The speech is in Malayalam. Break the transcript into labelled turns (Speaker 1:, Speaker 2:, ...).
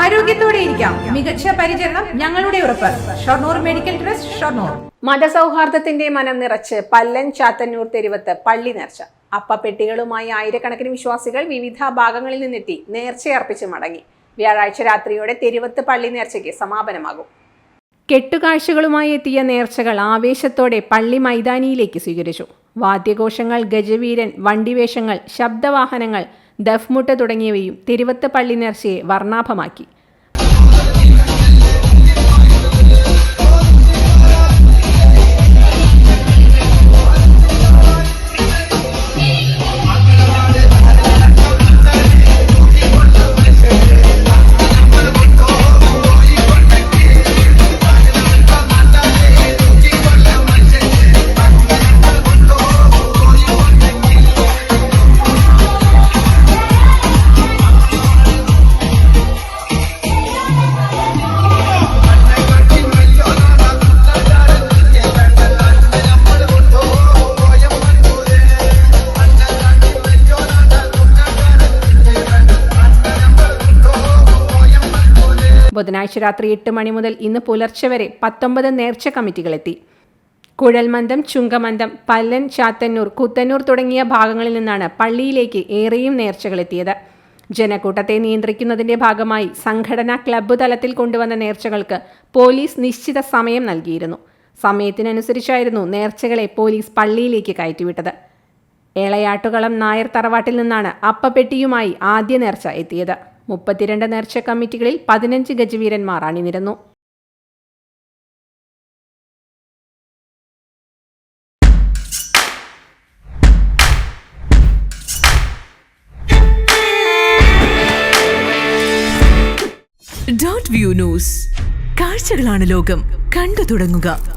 Speaker 1: ആരോഗ്യത്തോടെ ഇരിക്കാം. മികച്ച പരിചരണം ഞങ്ങളുടെ ഉറപ്പ്. Shoranur medical trust Shoranur.
Speaker 2: മതസൗഹാർദ്ദത്തിന്റെ മനം നിറച്ച് പല്ലൻ ചാത്തന്നൂർ തെരുവത്ത് പള്ളി നേർച്ച. അപ്പപ്പെട്ടികളുമായി ആയിരക്കണക്കിന് വിശ്വാസികൾ വിവിധ ഭാഗങ്ങളിൽ നിന്നെത്തി നേർച്ചയർപ്പിച്ച് മടങ്ങി. വ്യാഴാഴ്ച രാത്രിയോടെ തെരുവത്ത് പള്ളി നേർച്ചയ്ക്ക് സമാപനമാകും. കെട്ടുകാഴ്ചകളുമായി എത്തിയ നേർച്ചകൾ ആവേശത്തോടെ പള്ളി മൈതാനിയിലേക്ക് സ്വീകരിച്ചു. വാദ്യഘോഷങ്ങൾ ഗജവീരൻ വണ്ടിവേഷങ്ങൾ ശബ്ദവാഹനങ്ങൾ ദഫ്മുട്ട് തുടങ്ങിയവയും തിരുവത്ത് പള്ളി നേർച്ചയെ വർണാഭമാക്കി ബുധനാഴ്ച രാത്രി എട്ട് മണി മുതൽ ഇന്ന് പുലർച്ചെ വരെ പത്തൊമ്പത് നേർച്ച കമ്മിറ്റികളെത്തി. കുഴൽമന്ദം ചുങ്കമന്ദം പല്ലൻ ചാത്തന്നൂർ കുത്തന്നൂർ തുടങ്ങിയ ഭാഗങ്ങളിൽ നിന്നാണ് പള്ളിയിലേക്ക് ഏറെയും നേർച്ചകളെത്തിയത്. ജനക്കൂട്ടത്തെ നിയന്ത്രിക്കുന്നതിന്റെ ഭാഗമായി സംഘടനാ ക്ലബ്ബ് തലത്തിൽ കൊണ്ടുവന്ന നേർച്ചകൾക്ക് പോലീസ് നിശ്ചിത സമയം നൽകിയിരുന്നു. സമയത്തിനനുസരിച്ചായിരുന്നു നേർച്ചകളെ പോലീസ് പള്ളിയിലേക്ക് കയറ്റിവിട്ടത്. ഏളയാട്ടുകളം നായർ തറവാട്ടിൽ നിന്നാണ് അപ്പപ്പെട്ടിയുമായി ആദ്യ നേർച്ച എത്തിയത്. മുപ്പത്തിരണ്ട് നേർച്ച കമ്മിറ്റികളിൽ പതിനഞ്ച് ഗജവീരന്മാർ അണിനിരന്നു.
Speaker 3: ഡോട്ട് വ്യൂ ന്യൂസ് കാഴ്ചകളാണ് ലോകം. കണ്ടു തുടങ്ങുക.